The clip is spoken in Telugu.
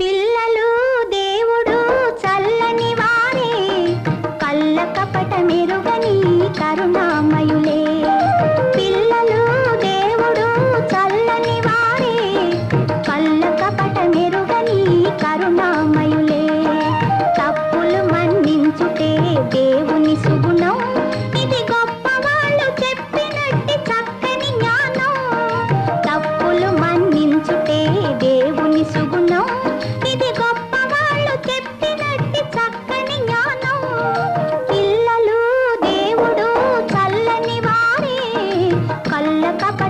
పిల్లలు దేవుడు చల్లని వారే. కళ్ళ కపట మెరుగని కరుణ पापा